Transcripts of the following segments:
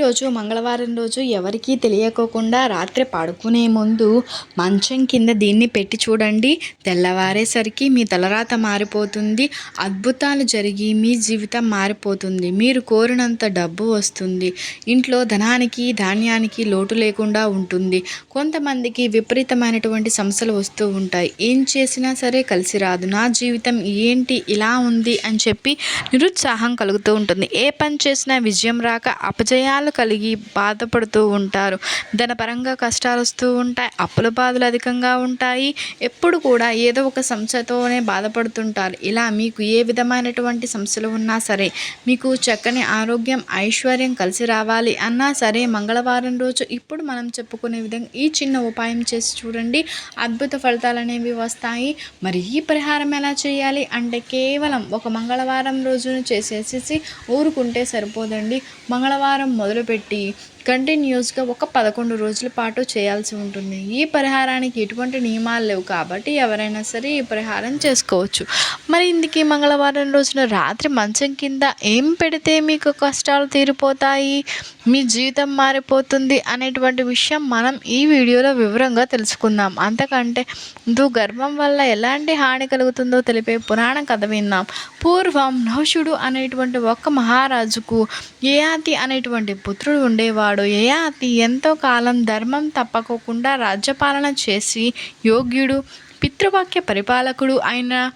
రోజు మంగళవారం రోజు ఎవరికీ తెలియకోకుండా రాత్రి పడుకునే ముందు మంచం కింద దీన్ని పెట్టి చూడండి. తెల్లవారేసరికి మీ తలరాత మారిపోతుంది. అద్భుతాలు జరిగి మీ జీవితం మారిపోతుంది. మీరు కోరినంత డబ్బు వస్తుంది. ఇంట్లో ధనానికి ధాన్యానికి లోటు లేకుండా ఉంటుంది. కొంతమందికి విపరీతమైనటువంటి సమస్యలు వస్తూ ఉంటాయి. ఏం చేసినా సరే కలిసి రాదు. నా జీవితం ఏంటి? ఇలా ఉంది అని చెప్పి నిరుత్సాహం కలుగుతూ ఉంటుంది. ఏ పని చేసినా విజయం రాక అపజయాలు కలిగి బాధపడుతూ ఉంటారు. ధనపరంగా కష్టాలు వస్తూ ఉంటాయి. అప్పుల బాధలు అధికంగా ఉంటాయి. ఎప్పుడు కూడా ఏదో ఒక సమస్యతోనే బాధపడుతుంటారు. ఇలా మీకు ఏ విధమైనటువంటి సమస్యలు ఉన్నా సరే మీకు చక్కని ఆరోగ్యం ఐశ్వర్యం కలిసి రావాలి అన్నా సరే మంగళవారం రోజు ఇప్పుడు మనం చెప్పుకునే విధంగా ఈ చిన్న ఉపాయం చేసి చూడండి. అద్భుత ఫలితాలు అనేవి వస్తాయి. మరి ఈ పరిహారం ఎలా చేయాలి? అంటే కేవలం ఒక మంగళవారం రోజును చేసేసేసి ఊరుకుంటే సరిపోదండి. మంగళవారం మొదలు మొదలుపెట్టి కంటిన్యూస్గా ఒక పదకొండు రోజుల పాటు చేయాల్సి ఉంటుంది. ఈ పరిహారానికి ఎటువంటి నియమాలు లేవు కాబట్టి ఎవరైనా సరే ఈ పరిహారం చేసుకోవచ్చు. మరి ఇందుకే మంగళవారం రోజున రాత్రి మంచం కింద ఏం పెడితే మీకు కష్టాలు తీరిపోతాయి? మీ జీవితం మారిపోతుంది అనేటువంటి విషయం మనం ఈ వీడియోలో వివరంగా తెలుసుకుందాం. అంతకంటే ముందు గర్భం వల్ల ఎలాంటి హాని కలుగుతుందో తెలిపే పురాణ కథ విన్నాం పూర్వం నహుషుడు అనేటువంటి ఒక మహారాజుకు యయాతి అనేటువంటి పుత్రుడు ఉండేవాడు? యయాతి ఎంతో కాలం ధర్మం తప్పకోకుండా రాజ్యపాలన చేసి యోగ్యుడు పితృవాక్య పరిపాలకుడు అయిన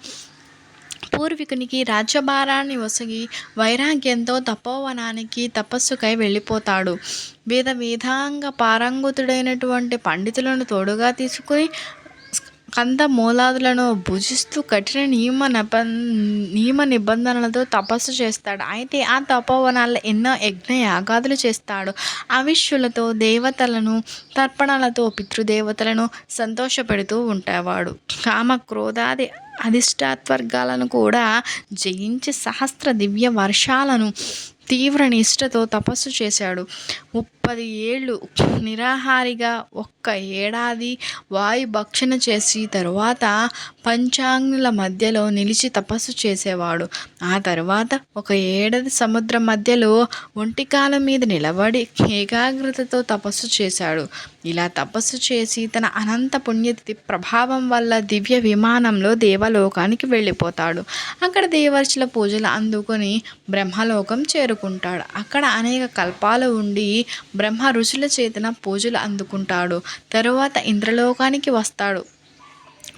పూర్వీకునికి రాజ్యభారాన్ని ఒసగి వైరాగ్యంతో తపోవనానికి తపస్సుకై వెళ్ళిపోతాడు. వేద వేదాంగ పారంగుతుడైనటువంటి పండితులను తోడుగా తీసుకుని కంద మూలాదులను భుజిస్తూ కఠిన నియమ నప నియమ నిబంధనలతో తపస్సు చేస్తాడు. అయితే ఆ తపోవనాల్లో ఎన్నో యజ్ఞ యాగాదులు చేస్తాడు. అవిష్యులతో దేవతలను తర్పణలతో పితృదేవతలను సంతోషపెడుతూ ఉంటావాడు. కామ క్రోధాది అధిష్టాత్వర్గాలను కూడా జయించి సహస్ర దివ్య వర్షాలను తీవ్ర నిష్ఠతో తపస్సు చేశాడు. ముప్పది ఏళ్ళు నిరాహారిగా ఒక్క ఏడాది వాయు భక్షణ చేసి తరువాత పంచాంగుల మధ్యలో నిలిచి తపస్సు చేసేవాడు. ఆ తర్వాత ఒక ఏడాది సముద్రం మధ్యలో ఒంటికాల మీద నిలబడి ఏకాగ్రతతో తపస్సు చేశాడు. ఇలా తపస్సు చేసి తన అనంత పుణ్యతిథి ప్రభావం వల్ల దివ్య విమానంలో దేవలోకానికి వెళ్ళిపోతాడు. అక్కడ దేవర్చుల పూజలు అందుకొని బ్రహ్మలోకం చేరుకుంటాడు. అక్కడ అనేక కల్పాలు ఉండి బ్రహ్మ ఋషుల చేతన పూజలు అందుకుంటాడు. తరువాత ఇంద్రలోకానికి వస్తాడు.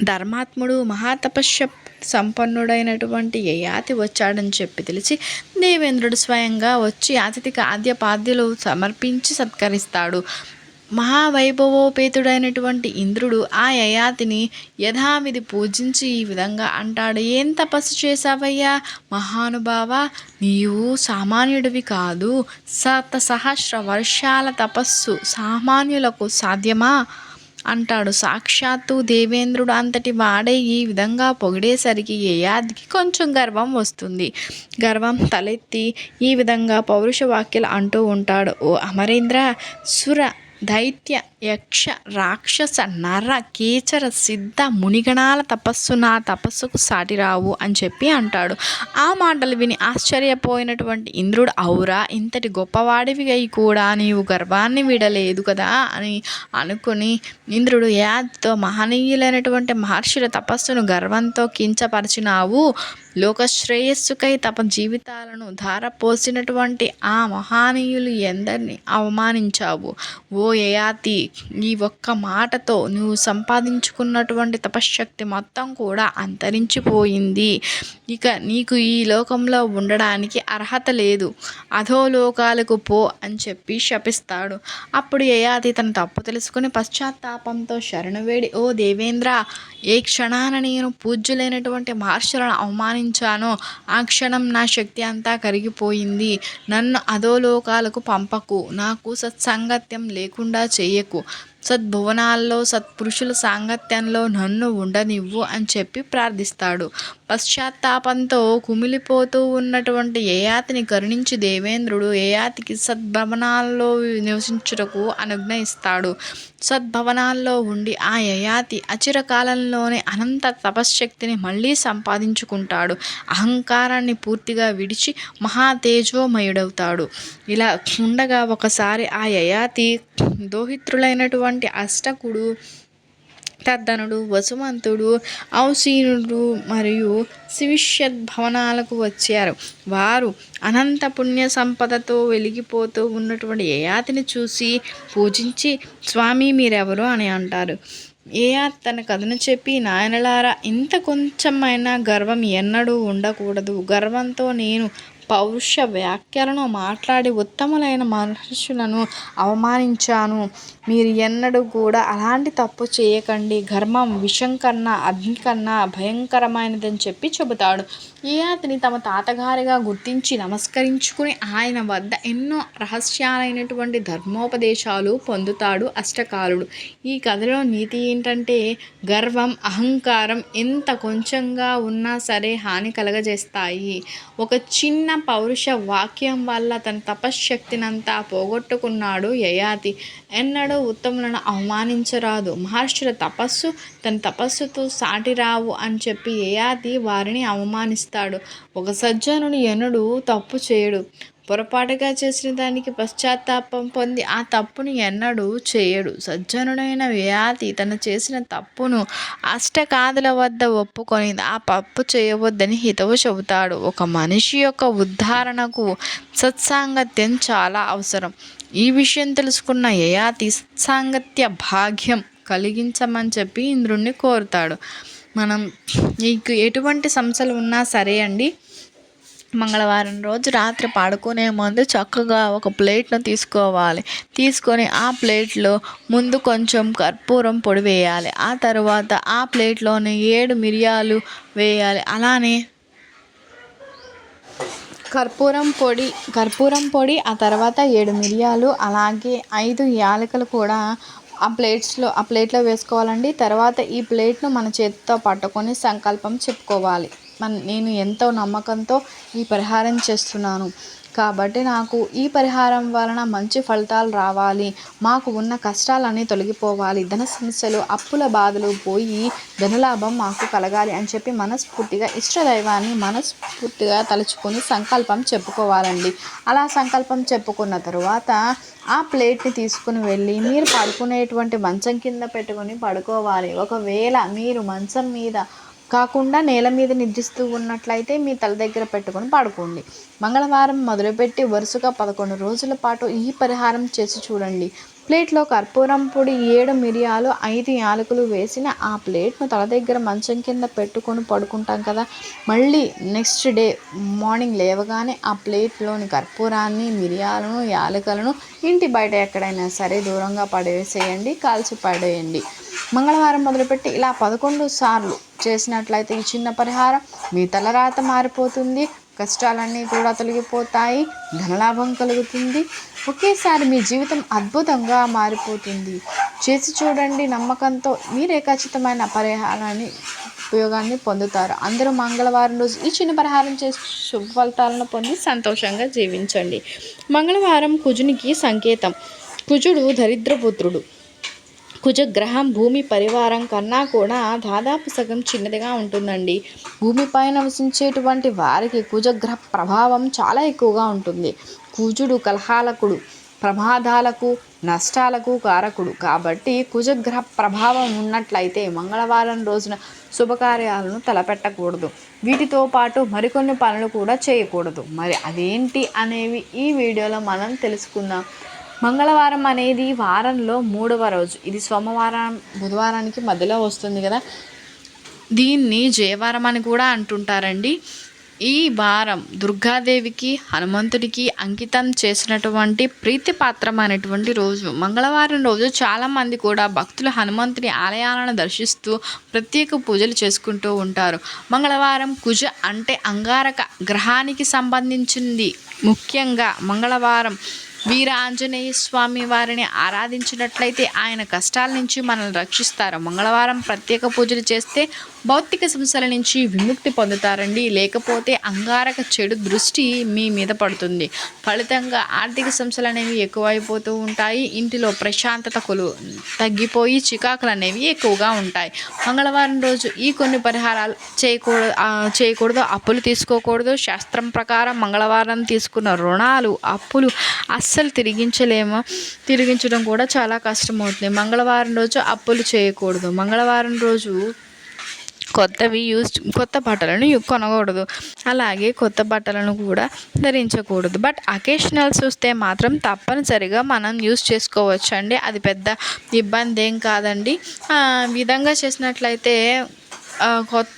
ధర్మాత్ముడు మహాతపస్య సంపన్నుడైనటువంటి యయాతి వచ్చాడని చెప్పి తెలిసి దేవేంద్రుడు స్వయంగా వచ్చి అతిథికి ఆద్యపాద్యులు సమర్పించి సత్కరిస్తాడు. మహావైభవోపేతుడైనటువంటి ఇంద్రుడు ఆ యయాతిని యథావిధి పూజించి ఈ విధంగా అంటాడు. ఏం తపస్సు చేశావయ్యా? మహానుభావ నీవు సామాన్యుడివి కాదు. సత సహస్ర వర్షాల తపస్సు సామాన్యులకు సాధ్యమా? అంటాడు. సాక్షాత్తు దేవేంద్రుడు అంతటి వాడే ఈ విధంగా పొగిడేసరికి యయాదికి కొంచెం గర్వం వస్తుంది. గర్వం తలెత్తి ఈ విధంగా పౌరుష వాక్యలు అంటూ ఉంటాడు. ఓ అమరేంద్ర సుర దైత్య యక్ష రాక్షస నర కేచర సిద్ధ మునిగణాల తపస్సు నా తపస్సుకు సాటిరావు అని చెప్పి అంటాడు. ఆ మాటలు విని ఆశ్చర్యపోయినటువంటి ఇంద్రుడు ఔరా ఇంతటి గొప్పవాడివి అయి కూడా నీవు గర్వాన్ని విడలేదు కదా అని అనుకుని ఇంద్రుడు యాద్తో మహనీయులైనటువంటి మహర్షుల తపస్సును గర్వంతో కించపరిచినావు. లోకశ్రేయస్సుకై తమ జీవితాలను ధారపోసినటువంటి ఆ మహానీయులు ఎందరిని అవమానించావు? ఓ ఓ యయాతి ఈ ఒక్క మాటతో నువ్వు సంపాదించుకున్నటువంటి తపశ్శక్తి మొత్తం కూడా అంతరించిపోయింది. ఇక నీకు ఈ లోకంలో ఉండడానికి అర్హత లేదు. అధోలోకాలకు పో అని చెప్పి శపిస్తాడు. అప్పుడు యయాతి తన తప్పు తెలుసుకుని పశ్చాత్తాపంతో శరణు వేడి ఓ దేవేంద్ర ఏ క్షణాన నేను పూజ్యులైనటువంటి మహర్షులను అవమానించానో ఆ క్షణం నా శక్తి అంతా కరిగిపోయింది. నన్ను అధోలోకాలకు పంపకు. నాకు సత్సంగత్యం లేకుండా చేయకు. సద్భువనాల్లో సత్పురుషుల సాంగత్యంలో నన్ను ఉండనివ్వు అని చెప్పి ప్రార్థిస్తాడు. పశ్చాత్తాపంతో కుమిలిపోతూ ఉన్నటువంటి యయాతిని కరుణించి దేవేంద్రుడు యయాతికి సద్భవనాల్లో నివసించుటకు అనుజ్ఞ ఇస్తాడు సద్భవనాల్లో ఉండి ఆ యయాతి అచిరకాలంలోనే అనంత తపశ్శక్తిని మళ్ళీ సంపాదించుకుంటాడు. అహంకారాన్ని పూర్తిగా విడిచి మహాతేజోమయుడవుతాడు. ఇలా ఉండగా ఒకసారి ఆ యయాతి దోహిత్రులైనటువంటి అష్టకుడు తద్దనుడు వసుమంతుడు ఔసీనుడు మరియు శివిష్యద్భవనాలకు వచ్చారు. వారు అనంత పుణ్య సంపదతో వెలిగిపోతూ ఉన్నటువంటి యయాతిని చూసి పూజించి స్వామి మీరెవరు? అని అంటారు. ఏయాత్ తన కథను చెప్పి నాయనలారా ఇంత కొంచెమైనా గర్వం ఎన్నడూ ఉండకూడదు. గర్వంతో నేను పౌరుష వ్యాఖ్యలను మాట్లాడి ఉత్తములైన మనుషులను అవమానించాను. మీరు ఎన్నడూ కూడా అలాంటి తప్పు చేయకండి. ఘర్మం విషం కన్నా అగ్ని కన్నా భయంకరమైనదని చెప్పి చెబుతాడు. ఏయాతిని తమ తాతగారిగా గుర్తించి నమస్కరించుకుని ఆయన వద్ద ఎన్నో రహస్యాలైనటువంటి ధర్మోపదేశాలు పొందుతాడు అష్టకాలుడు. ఈ కథలో నీతి ఏంటంటే గర్వం అహంకారం ఎంత కొంచెంగా ఉన్నా సరే హాని కలగజేస్తాయి. ఒక చిన్న పౌరుష వాక్యం వల్ల తన తపశ్శక్తినంతా పోగొట్టుకున్నాడు యయాతి. ఎన్నడూ ఉత్తములను అవమానించరాదు. మహర్షుల తపస్సు తన తపస్సుతో సాటిరావు అని చెప్పి యయాతి వారిని అవమానిస్తాడు. ఒక సజ్జనుడు ఎనుడు తప్పు చేయడు. పొరపాటుగా చేసిన దానికి పశ్చాత్తాపం పొంది ఆ తప్పును ఎన్నడూ చేయడు. సజ్జనుడైన వ్యాధి తను చేసిన తప్పును అష్టకాదుల వద్ద ఒప్పుకొని ఆ తప్పు చేయవద్దని హితవు చెబుతాడు. ఒక మనిషి యొక్క ఉద్ధారణకు సత్సాంగత్యం చాలా అవసరం. ఈ విషయం తెలుసుకున్న యయాతి సత్సాంగత్య భాగ్యం కలిగించమని చెప్పి ఇంద్రుణ్ణి కోరుతాడు. మనం నీకు ఎటువంటి సమస్యలు ఉన్నా సరే అండి మంగళవారం రోజు రాత్రి పడుకునే ముందు చక్కగా ఒక ప్లేట్ను తీసుకోవాలి. తీసుకొని ఆ ప్లేట్లో ముందు కొంచెం కర్పూరం పొడి వేయాలి. ఆ తర్వాత ఆ ప్లేట్లోని ఏడు మిరియాలు వేయాలి. అలానే కర్పూరం పొడి కర్పూరం పొడి ఆ తర్వాత ఏడు మిరియాలు అలాగే ఐదు యాలకులు కూడా ఆ ప్లేట్స్లో ఆ ప్లేట్లో వేసుకోవాలండి. తర్వాత ఈ ప్లేట్ను మన చేతితో పట్టుకొని సంకల్పం చెప్పుకోవాలి. మన నేను ఎంతో నమ్మకంతో ఈ పరిహారం చేస్తున్నాను. కాబట్టి నాకు ఈ పరిహారం వలన మంచి ఫలితాలు రావాలి. మాకు ఉన్న కష్టాలన్నీ తొలగిపోవాలి. ధన సమస్యలు అప్పుల బాధలు పోయి ధనలాభం మాకు కలగాలి అని చెప్పి మనస్ఫూర్తిగా ఇష్టదైవాన్ని మనస్ఫూర్తిగా తలుచుకొని సంకల్పం చెప్పుకోవాలండి. అలా సంకల్పం చెప్పుకున్న తరువాత ఆ ప్లేట్ని తీసుకుని వెళ్ళి మీరు పడుకునేటువంటి మంచం కింద పెట్టుకొని పడుకోవాలి. ఒకవేళ మీరు మంచం మీద కాకుండా నేల మీద నిద్రిస్తూ ఉన్నట్లయితే మీ తల దగ్గర పెట్టుకొని పడుకోండి. మంగళవారం మొదలుపెట్టి వరుసగా పదకొండు రోజుల పాటు ఈ పరిహారం చేసి చూడండి. ప్లేట్లో కర్పూరం పొడి ఏడు మిరియాలు ఐదు యాలకులు వేసిన ఆ ప్లేట్ను తల దగ్గర మంచం కింద పెట్టుకొని పడుకుంటాం కదా. మళ్ళీ నెక్స్ట్ డే మార్నింగ్ లేవగానే ఆ ప్లేట్లోని కర్పూరాన్ని మిరియాలను యాలకులను ఇంటి బయట ఎక్కడైనా సరే దూరంగా పడేసేయండి కాల్చి పడేయండి మంగళవారం మొదలుపెట్టి ఇలా పదకొండు సార్లు చేసినట్లయితే ఈ చిన్న పరిహారం మీ తలరాత మారిపోతుంది. కష్టాలన్నీ కూడా తొలగిపోతాయి. ధనలాభం కలుగుతుంది. ఒకేసారి మీ జీవితం అద్భుతంగా మారిపోతుంది. చేసి చూడండి నమ్మకంతో మీరే ఖచ్చితమైన పరిహారాన్ని ఉపయోగాన్ని పొందుతారు. అందరూ మంగళవారం రోజు ఈ చిన్న పరిహారం చేసి శుభ ఫలితాలను పొంది సంతోషంగా జీవించండి. మంగళవారం కుజునికి సంకేతం. కుజుడు దరిద్రపుత్రుడు. కుజగ్రహం భూమి పరివారం కన్నా కూడా దాదాపు సగం చిన్నదిగా ఉంటుందండి. భూమిపై నివసించేటువంటి వారికి కుజగ్రహ ప్రభావం చాలా ఎక్కువగా ఉంటుంది. కుజుడు కలహాలకుడు ప్రమాదాలకు నష్టాలకు కారకుడు. కాబట్టి కుజగ్రహ ప్రభావం ఉన్నట్లయితే మంగళవారం రోజున శుభకార్యాలను తలపెట్టకూడదు. వీటితో పాటు మరికొన్ని పనులు కూడా చేయకూడదు. మరి అదేంటి అనేవి ఈ వీడియోలో మనం తెలుసుకుందాం. మంగళవారం అనేది వారంలో మూడవ రోజు. ఇది సోమవారం బుధవారానికి మధ్యలో వస్తుంది కదా. దీన్ని జయవారం అని కూడా అంటుంటారండి. ఈ వారం దుర్గాదేవికి హనుమంతుడికి అంకితం చేసినటువంటి ప్రీతిపాత్రమైనటువంటి రోజు. మంగళవారం రోజు చాలామంది కూడా భక్తులు హనుమంతుని ఆలయాలను దర్శిస్తూ ప్రత్యేక పూజలు చేసుకుంటూ ఉంటారు. మంగళవారం కుజ అంటే అంగారక గ్రహానికి సంబంధించింది. ముఖ్యంగా మంగళవారం వీర ఆంజనేయ స్వామి వారిని ఆరాధించినట్లయితే ఆయన కష్టాల నుంచి మనల్ని రక్షిస్తారు. మంగళవారం ప్రత్యేక పూజలు చేస్తే భౌతిక సమస్యల నుంచి విముక్తి పొందుతారండి. లేకపోతే అంగారక చెడు దృష్టి మీ మీద పడుతుంది. ఫలితంగా ఆర్థిక సమస్యలు అనేవి ఎక్కువైపోతూ ఉంటాయి. ఇంటిలో ప్రశాంతత కొలు తగ్గిపోయి చికాకులు అనేవి ఎక్కువగా ఉంటాయి. మంగళవారం రోజు ఈ కొన్ని పరిహారాలు చేయకూడదు చేయకూడదు. అప్పులు తీసుకోకూడదు. శాస్త్రం ప్రకారం మంగళవారం తీసుకున్న రుణాలు అప్పులు అస్సలు తిరిగించలేము. తిరిగించడం కూడా చాలా కష్టమవుతుంది. మంగళవారం రోజు అప్పులు చేయకూడదు. మంగళవారం రోజు కొత్తవి యూజ్ కొత్త బట్టలను కొనకూడదు. అలాగే కొత్త బట్టలను కూడా ధరించకూడదు. బట్ అకేషనల్స్ చూస్తే మాత్రం తప్పనిసరిగా మనం యూజ్ చేసుకోవచ్చు అండి అది పెద్ద ఇబ్బంది ఏం కాదండి. విధంగా చేసినట్లయితే కొత్త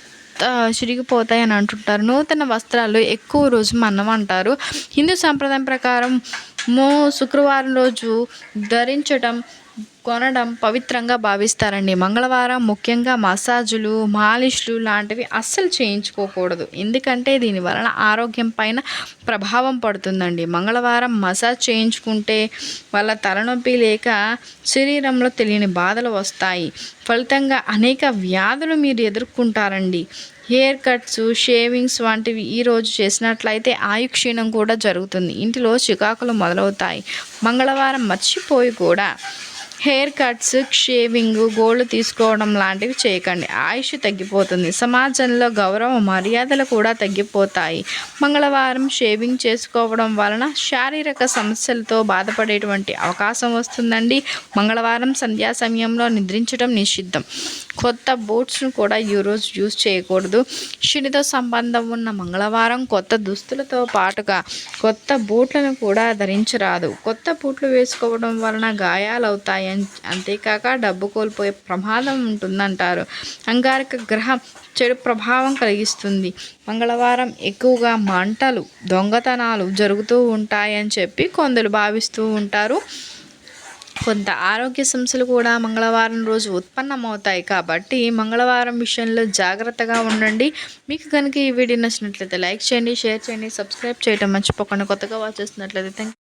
చిరిగిపోతాయి అని అంటుంటారు. నూతన వస్త్రాలు ఎక్కువ రోజు మనం అంటారు. హిందూ సాంప్రదాయం ప్రకారం మో శుక్రవారం రోజు ధరించడం కొనడం పవిత్రంగా భావిస్తారండి. మంగళవారం ముఖ్యంగా మసాజులు మాలిష్లు లాంటివి అస్సలు చేయించుకోకూడదు. ఎందుకంటే దీని వలన ఆరోగ్యం పైన ప్రభావం పడుతుందండి. మంగళవారం మసాజ్ చేయించుకుంటే వాళ్ళ తలనొప్పి లేక శరీరంలో తెలియని బాధలు వస్తాయి. ఫలితంగా అనేక వ్యాధులు మీరు ఎదుర్కొంటారండి. హెయిర్ కట్స్ షేవింగ్స్ వంటివి ఈరోజు చేసినట్లయితే ఆయుక్షీణం కూడా జరుగుతుంది. ఇంటిలో చికాకులు మొదలవుతాయి. మంగళవారం మర్చిపోయి కూడా హెయిర్ కట్స్ షేవింగ్ గోల్డ్ తీసుకోవడం లాంటివి చేయకండి. ఆయుష్ తగ్గిపోతుంది. సమాజంలో గౌరవ మర్యాదలు కూడా తగ్గిపోతాయి. మంగళవారం షేవింగ్ చేసుకోవడం వలన శారీరక సమస్యలతో బాధపడేటువంటి అవకాశం వస్తుందండి. మంగళవారం సంధ్యా సమయంలో నిద్రించడం నిషిద్ధం. కొత్త బూట్స్ను కూడా ఈరోజు యూజ్ చేయకూడదు. శనితో సంబంధం ఉన్న మంగళవారం కొత్త దుస్తులతో పాటుగా కొత్త బూట్లను కూడా ధరించరాదు. కొత్త బూట్లు వేసుకోవడం వలన గాయాలవుతాయి అంతేకాక డబ్బు కోల్పోయే ప్రమాదం ఉంటుందంటారు. అంగారక గ్రహం చెడు ప్రభావం కలిగిస్తుంది. మంగళవారం ఎక్కువగా మంటలు దొంగతనాలు జరుగుతూ ఉంటాయని చెప్పి కొందరు భావిస్తూ ఉంటారు. కొంత ఆరోగ్య సమస్యలు కూడా మంగళవారం రోజు ఉత్పన్నమవుతాయి కాబట్టి మంగళవారం విషయంలో జాగ్రత్తగా ఉండండి. మీకు కనుక ఈ వీడియో నచ్చినట్లయితే లైక్ చేయండి షేర్ చేయండి సబ్స్క్రైబ్ చేయడం మర్చిపోకుండా కొత్తగా వాచ్ చేస్తున్నట్లయితే థ్యాంక్